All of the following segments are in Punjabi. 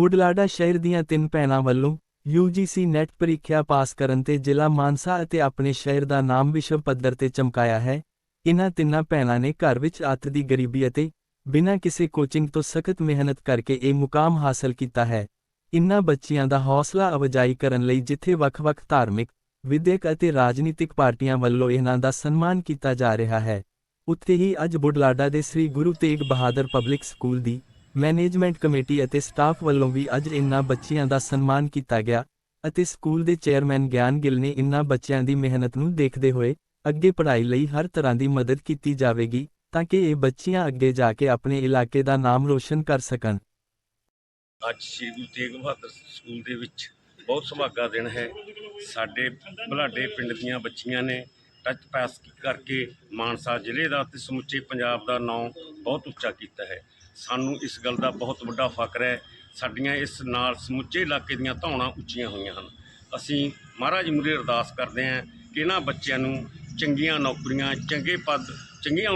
ਬੁਢਲਾਡਾ ਸ਼ਹਿਰ ਦੀਆਂ ਤਿੰਨ ਭੈਣਾਂ ਵੱਲੋਂ UGC ਨੈਟ ਪ੍ਰੀਖਿਆ ਪਾਸ ਕਰਨ ਤੇ ਜ਼ਿਲ੍ਹਾ ਮਾਨਸਾ ਅਤੇ ਆਪਣੇ ਸ਼ਹਿਰ ਦਾ ਨਾਮ ਵਿਸ਼ਵ ਪੱਧਰ ਤੇ ਚਮਕਾਇਆ ਹੈ। ਇਨ੍ਹਾਂ ਤਿੰਨਾਂ ਭੈਣਾਂ ਨੇ ਘਰ ਵਿੱਚ ਅੱਤ ਦੀ ਗਰੀਬੀ ਅਤੇ ਬਿਨਾਂ ਕਿਸੇ ਕੋਚਿੰਗ ਤੋਂ ਸਖਤ ਮਿਹਨਤ ਕਰਕੇ ਇਹ ਮੁਕਾਮ ਹਾਸਲ ਕੀਤਾ ਹੈ। ਇਨ੍ਹਾਂ ਬੱਚਿਆਂ ਦਾ ਹੌਸਲਾ ਅਫਜ਼ਾਈ ਕਰਨ ਲਈ ਜਿੱਥੇ ਵੱਖ-ਵੱਖ ਧਾਰਮਿਕ, ਵਿਦਿਅਕ ਅਤੇ ਰਾਜਨੀਤਿਕ ਪਾਰਟੀਆਂ ਵੱਲੋਂ ਇਹਨਾਂ ਦਾ ਸਨਮਾਨ ਕੀਤਾ ਜਾ ਰਿਹਾ ਹੈ, ਉੱਥੇ ਹੀ ਅੱਜ ਬੁਢਲਾਡਾ ਦੇ ਸ੍ਰੀ ਗੁਰੂ ਤੇਗ ਬਹਾਦਰ ਪਬਲਿਕ ਸਕੂਲ ਦੀ ਮੈਨੇਜਮੈਂਟ ਕਮੇਟੀ ਅਤੇ ਸਟਾਫ ਵੱਲੋਂ ਵੀ ਅੱਜ ਇਨ੍ਹਾਂ ਬੱਚੀਆਂ ਦਾ ਸਨਮਾਨ ਕੀਤਾ ਗਿਆ ਅਤੇ ਸਕੂਲ ਦੇ ਚੇਅਰਮੈਨ ਗਿਆਨ ਗਿੱਲ ਨੇ ਇਨ੍ਹਾਂ ਬੱਚਿਆਂ ਦੀ ਮਿਹਨਤ ਨੂੰ ਦੇਖਦੇ ਹੋਏ ਅੱਗੇ ਪੜ੍ਹਾਈ ਲਈ ਹਰ ਤਰ੍ਹਾਂ ਦੀ ਮਦਦ ਕੀਤੀ ਜਾਵੇਗੀ ਤਾਂ ਕਿ ਇਹ ਬੱਚੀਆਂ ਅੱਗੇ ਜਾ ਕੇ ਆਪਣੇ ਇਲਾਕੇ ਦਾ ਨਾਮ ਰੋਸ਼ਨ ਕਰ ਸਕਣ। ਅੱਜ ਸ਼੍ਰੀ ਗੁਰੂ ਤੇਗ ਬਹਾਦਰ ਸਕੂਲ ਦੇ ਵਿੱਚ ਬਹੁਤ ਸੁਭਾਗਾ ਦਿਨ ਹੈ। ਸਾਡੇ ਬਲਾਡੇ ਪਿੰਡ ਦੀਆਂ ਬੱਚੀਆਂ ਨੇ ਟੱਚ ਪਾਸ ਕਰਕੇ ਮਾਨਸਾ ਜ਼ਿਲ੍ਹੇ ਦਾ ਤੇ ਸਮੁੱਚੇ ਪੰਜਾਬ ਦਾ ਨਾਮ ਬਹੁਤ ਉੱਚਾ ਕੀਤਾ ਹੈ। ਸਾਨੂੰ ਇਸ ਗੱਲ ਦਾ ਬਹੁਤ ਵੱਡਾ ਫਖਰ ਹੈ। ਸਾਡੀਆਂ ਇਸ ਨਾਲ ਸਮੁੱਚੇ ਇਲਾਕੇ ਦੀਆਂ ਧੌਣਾਂ ਉੱਚੀਆਂ ਹੋਈਆਂ ਹਨ। ਅਸੀਂ ਮਹਾਰਾਜ ਮੁਰੇ ਅਰਦਾਸ ਕਰਦੇ ਹਾਂ ਕਿ ਇਹਨਾਂ ਬੱਚਿਆਂ ਨੂੰ ਚੰਗੀਆਂ ਨੌਕਰੀਆਂ, ਚੰਗੇ ਪਦ, ਚੰਗੀਆਂ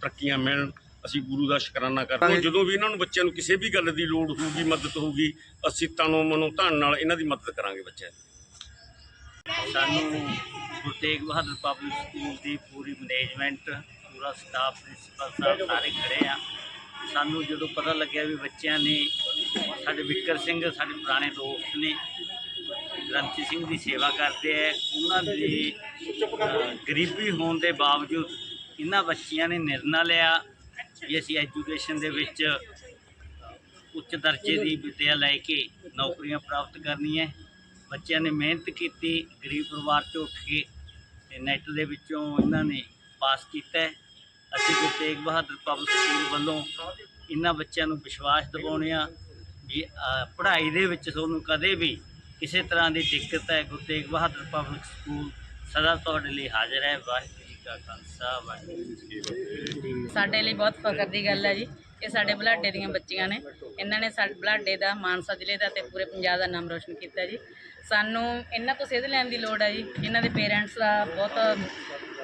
ਤਰੱਕੀਆਂ ਮਿਲਣ। ਅਸੀਂ ਗੁਰੂ ਦਾ ਸ਼ੁਕਰਾਨਾ ਕਰਦੇ ਹਾਂ। ਜਦੋਂ ਵੀ ਇਹਨਾਂ ਨੂੰ ਬੱਚਿਆਂ ਨੂੰ ਕਿਸੇ ਵੀ ਗੱਲ ਦੀ ਲੋੜ ਹੋਊਗੀ, ਮਦਦ ਹੋਊਗੀ, ਅਸੀਂ ਤਨੋਂ ਮਨੋਂ ਧਨ ਨਾਲ ਇਹਨਾਂ ਦੀ ਮਦਦ ਕਰਾਂਗੇ ਬੱਚਿਆਂ ਦੀ। ਸਾਨੂੰ ਗੁਰੂ ਤੇਗ ਬਹਾਦਰ ਪਬਲਿਕ ਸਕੂਲ ਦੀ ਪੂਰੀ ਮੈਨੇਜਮੈਂਟ, ਪੂਰਾ ਸਟਾਫ, ਪ੍ਰਿੰਸੀਪਲ ਸਾਹਿਬ ਸਾਰੇ ਖੜੇ ਆ। ਸਾਨੂੰ ਜਦੋਂ ਪਤਾ ਲੱਗਿਆ ਵੀ ਬੱਚਿਆਂ ਨੇ, ਸਾਡੇ ਵਿਕਰ ਸਿੰਘ, ਸਾਡੇ ਪੁਰਾਣੇ ਦੋਸਤ ਨੇ, ਗ੍ਰੰਥੀ ਸਿੰਘ ਦੀ ਸੇਵਾ ਕਰਦੇ ਆ, ਉਹਨਾਂ ਦੇ ਗਰੀਬੀ ਹੋਣ ਦੇ ਬਾਵਜੂਦ ਇਹਨਾਂ ਬੱਚਿਆਂ ਨੇ ਨਿਰਣਾ ਲਿਆ ਵੀ ਅਸੀਂ ਐਜੂਕੇਸ਼ਨ ਦੇ ਵਿੱਚ ਉੱਚ ਦਰਜੇ ਦੀ ਵਿੱਦਿਆ ਲੈ ਕੇ ਨੌਕਰੀਆਂ ਪ੍ਰਾਪਤ ਕਰਨੀਆਂ ਬੱਚਿਆਂ ਨੇ ਮਿਹਨਤ ਕੀਤੀ, ਗਰੀਬ ਪਰਿਵਾਰ 'ਚੋਂ ਉੱਠ ਕੇ ਤੇ ਨੈਟ ਦੇ ਵਿੱਚੋਂ ਇਹਨਾਂ ਨੇ ਪਾਸ ਕੀਤਾ ਹੈ। ਅਸੀਂ ਤੇਗ ਬਹਾਦਰ ਪਬਲਿਕ ਸਕੂਲ ਵੱਲੋਂ ਇਹਨਾਂ ਬੱਚਿਆਂ ਨੂੰ ਵਿਸ਼ਵਾਸ ਦਿਵਾਉਣੇ ਆ ਵੀ ਪੜ੍ਹਾਈ ਦੇ ਵਿੱਚ ਤੁਹਾਨੂੰ ਕਦੇ ਵੀ ਕਿਸੇ ਤਰ੍ਹਾਂ ਦੀ ਦਿੱਕਤ ਹੈ, ਗੁਰੂ ਤੇਗ ਬਹਾਦਰ ਪਬਲਿਕ ਸਕੂਲ ਸਦਾ ਤੁਹਾਡੇ ਲਈ ਹਾਜ਼ਰ ਹੈ। ਵਾਹਿਗੁਰੂ ਜੀ ਕਾ ਖਾਲਸਾ, ਵਾਹਿਗੁਰੂ ਜੀ ਕੀ ਸਾਡੇ ਲਈ ਬਹੁਤ ਫਖਰ ਦੀ ਗੱਲ ਹੈ ਜੀ। ਇਹ ਸਾਡੇ ਬੁਲਾਡੇ ਦੀਆਂ ਬੱਚੀਆਂ ਨੇ। ਇਹਨਾਂ ਨੇ ਸਾਡੇ ਬੁਲਾਡੇ ਦਾ, ਮਾਨਸਾ ਜ਼ਿਲ੍ਹੇ ਦਾ ਤੇ ਪੂਰੇ ਪੰਜਾਬ ਦਾ ਨਾਮ ਰੋਸ਼ਨ ਕੀਤਾ ਜੀ। ਸਾਨੂੰ ਇਹਨਾਂ ਤੋਂ ਸੇਧ ਲੈਣ ਦੀ ਲੋੜ ਹੈ ਜੀ। ਇਹਨਾਂ ਦੇ ਪੇਰੈਂਟਸ ਦਾ ਬਹੁਤ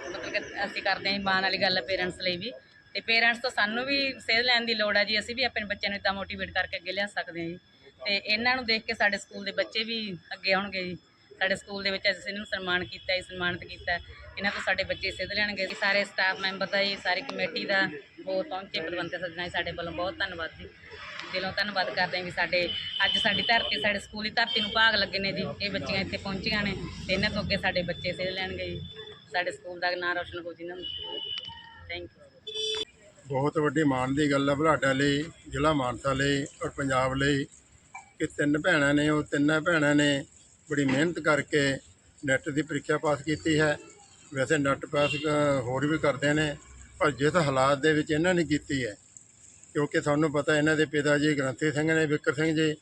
ਮਤਲਬ ਕਿ ਅਸੀਂ ਕਰਦੇ ਹਾਂ ਮਾਣ ਵਾਲੀ ਗੱਲ ਹੈ ਪੇਰੈਂਟਸ ਲਈ ਵੀ। ਤੇ ਪੇਰੈਂਟਸ ਤੋਂ ਸਾਨੂੰ ਵੀ ਸੇਧ ਲੈਣ ਦੀ ਲੋੜ ਹੈ ਜੀ, ਅਸੀਂ ਵੀ ਆਪਣੇ ਬੱਚਿਆਂ ਨੂੰ ਇਦਾਂ ਮੋਟੀਵੇਟ ਕਰਕੇ ਅੱਗੇ ਲਿਆ ਸਕਦੇ ਹਾਂ ਜੀ। ਤੇ ਇਹਨਾਂ ਨੂੰ ਦੇਖ ਕੇ ਸਾਡੇ ਸਕੂਲ ਦੇ ਬੱਚੇ ਵੀ ਅੱਗੇ ਆਉਣਗੇ ਜੀ। ਸਾਡੇ ਸਕੂਲ ਦੇ ਵਿੱਚ ਅਸੀਂ ਇਹਨਾਂ ਨੂੰ ਸਨਮਾਨ ਕੀਤਾ ਹੈ ਸਨਮਾਨਿਤ ਕੀਤਾ। ਇਹਨਾਂ ਤੋਂ ਸਾਡੇ ਬੱਚੇ ਸਿੱਧ ਲੈਣਗੇ ਜੀ। ਸਾਰੇ ਸਟਾਫ ਮੈਂਬਰ ਦਾ ਜੀ, ਸਾਰੀ ਕਮੇਟੀ ਦਾ ਹੋਰ ਪਹੁੰਚੇ ਪ੍ਰਬੰਧਕ ਸੱਜਣਾ ਜੀ, ਸਾਡੇ ਵੱਲੋਂ ਬਹੁਤ ਧੰਨਵਾਦ ਜੀ। ਦਿਲੋਂ ਧੰਨਵਾਦ ਕਰਦੇ ਹਾਂ ਵੀ ਸਾਡੇ, ਅੱਜ ਸਾਡੀ ਧਰਤੀ, ਸਾਡੇ ਸਕੂਲ ਦੀ ਧਰਤੀ ਨੂੰ ਭਾਗ ਲੱਗੇ ਨੇ ਜੀ। ਇਹ ਬੱਚੀਆਂ ਇੱਥੇ ਪਹੁੰਚੀਆਂ ਨੇ ਤੇ ਇਹਨਾਂ ਤੋਂ ਅੱਗੇ ਸਾਡੇ ਬੱਚੇ ਸਿੱਧ ਲੈਣਗੇ ਜੀ। ਸਾਡੇ ਸਕੂਲ ਦਾ ਨਾਂ ਰੋਸ਼ਨ ਹੋ ਜੀ ਇਹਨਾਂ ਨੂੰ। ਥੈਂਕ ਯੂ ਬਹੁਤ ਵੱਡੀ ਮਾਣ ਦੀ ਗੱਲ ਹੈ ਬੁਢਲਾਡਾ ਲਈ, ਜ਼ਿਲ੍ਹਾ ਮਾਨਸਾ ਲਈ ਔਰ ਪੰਜਾਬ ਲਈ ਕਿ ਤਿੰਨ ਭੈਣਾਂ ਨੇ, ਉਹ ਤਿੰਨਾਂ ਭੈਣਾਂ ਨੇ ਬੜੀ ਮਿਹਨਤ ਕਰਕੇ ਨੈਟ ਦੀ ਪ੍ਰੀਖਿਆ ਪਾਸ ਕੀਤੀ ਹੈ। ਵੈਸੇ ਨੈਟ ਪਾਸ ਹੋਰ ਵੀ ਕਰਦੇ ਨੇ, ਪਰ ਜਿਸ ਹਾਲਾਤ ਦੇ ਵਿੱਚ ਇਹਨਾਂ ਨੇ ਕੀਤੀ ਹੈ, ਕਿਉਂਕਿ ਸਾਨੂੰ ਪਤਾ ਇਹਨਾਂ ਦੇ ਪਿਤਾ ਜੀ ਗ੍ਰੰਥੀ ਸਿੰਘ ਨੇ, ਵਿਕਰ ਸਿੰਘ ਜੀ,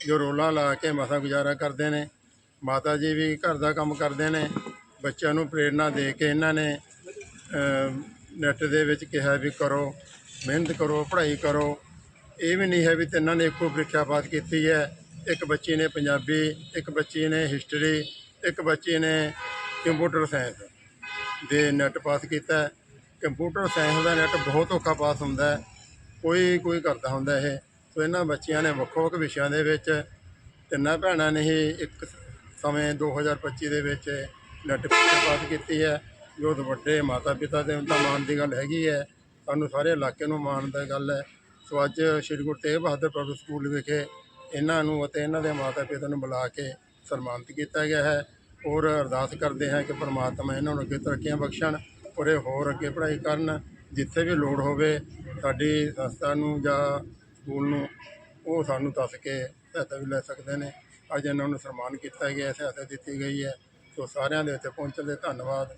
ਜੋ ਰੋਲਾਂ ਲਾ ਕੇ ਮਸਾ ਗੁਜ਼ਾਰਾ ਕਰਦੇ ਨੇ, ਮਾਤਾ ਜੀ ਵੀ ਘਰ ਦਾ ਕੰਮ ਕਰਦੇ ਨੇ, ਬੱਚਿਆਂ ਨੂੰ ਪ੍ਰੇਰਣਾ ਦੇ ਕੇ ਇਹਨਾਂ ਨੇ ਨੈਟ ਦੇ ਵਿੱਚ ਕਿਹਾ ਵੀ ਕਰੋ, ਮਿਹਨਤ ਕਰੋ, ਪੜ੍ਹਾਈ ਕਰੋ। ਇਹ ਵੀ ਨਹੀਂ ਹੈ ਵੀ ਤਿੰਨਾਂ ਨੇ ਇੱਕੋ ਪ੍ਰੀਖਿਆ ਪਾਸ ਕੀਤੀ ਹੈ। ਇੱਕ ਬੱਚੀ ਨੇ ਪੰਜਾਬੀ, ਇੱਕ ਬੱਚੀ ਨੇ ਹਿਸਟਰੀ, ਇੱਕ ਬੱਚੀ ਨੇ ਕੰਪਿਊਟਰ ਸਾਇੰਸ ਦੇ ਨੈਟ ਪਾਸ ਕੀਤਾ ਕੰਪਿਊਟਰ ਸਾਇੰਸ ਦਾ ਨੈਟ ਬਹੁਤ ਔਖਾ ਪਾਸ ਹੁੰਦਾ ਕੋਈ ਕੋਈ ਕਰਦਾ ਹੁੰਦਾ ਇਹ। ਸੋ ਇਹਨਾਂ ਬੱਚਿਆਂ ਨੇ ਵੱਖੋ ਵੱਖ ਵਿਸ਼ਿਆਂ ਦੇ ਵਿੱਚ ਤਿੰਨਾਂ ਭੈਣਾਂ ਨੇ ਹੀ ਇੱਕ ਸਮੇਂ 2025 ਦੇ ਵਿੱਚ ਨੈਟ ਪਾਸ ਕੀਤੀ ਹੈ। ਜੋ ਵੱਡੇ ਮਾਤਾ ਪਿਤਾ ਦੇ ਤਾਂ ਮਾਣ ਦੀ ਗੱਲ ਹੈਗੀ ਹੈ। ਸਾਨੂੰ ਸਾਰੇ ਇਲਾਕੇ ਨੂੰ ਮਾਣ ਦੀ ਗੱਲ ਹੈ। ਸੋ ਅੱਜ ਸ਼੍ਰੀ ਗੁਰੂ ਤੇਗ ਬਹਾਦਰ ਪਬਲਿਕ ਸਕੂਲ ਵਿਖੇ ਇਹਨਾਂ ਨੂੰ ਅਤੇ ਇਹਨਾਂ ਦੇ ਮਾਤਾ ਪਿਤਾ ਨੂੰ ਬੁਲਾ ਕੇ ਸਨਮਾਨਿਤ ਕੀਤਾ ਗਿਆ ਹੈ। ਔਰ ਅਰਦਾਸ ਕਰਦੇ ਹਾਂ ਕਿ ਪ੍ਰਮਾਤਮਾ ਇਹਨਾਂ ਨੂੰ ਅੱਗੇ ਤਰੱਕੀਆਂ ਬਖਸ਼ਣ ਔਰ ਇਹ ਹੋਰ ਅੱਗੇ ਪੜ੍ਹਾਈ ਕਰਨ। ਜਿੱਥੇ ਵੀ ਲੋੜ ਹੋਵੇ ਸਾਡੀ ਸੰਸਥਾ ਨੂੰ ਜਾਂ ਸਕੂਲ ਨੂੰ, ਉਹ ਸਾਨੂੰ ਦੱਸ ਕੇ ਸਹਾਇਤਾ ਵੀ ਲੈ ਸਕਦੇ ਨੇ। ਅੱਜ ਇਹਨਾਂ ਨੂੰ ਸਨਮਾਨ ਕੀਤਾ ਗਿਆ, ਸਹਾਇਤਾ ਦਿੱਤੀ ਗਈ ਹੈ। ਸੋ ਸਾਰਿਆਂ ਦੇ ਇੱਥੇ ਪਹੁੰਚਣ ਦੇ ਧੰਨਵਾਦ।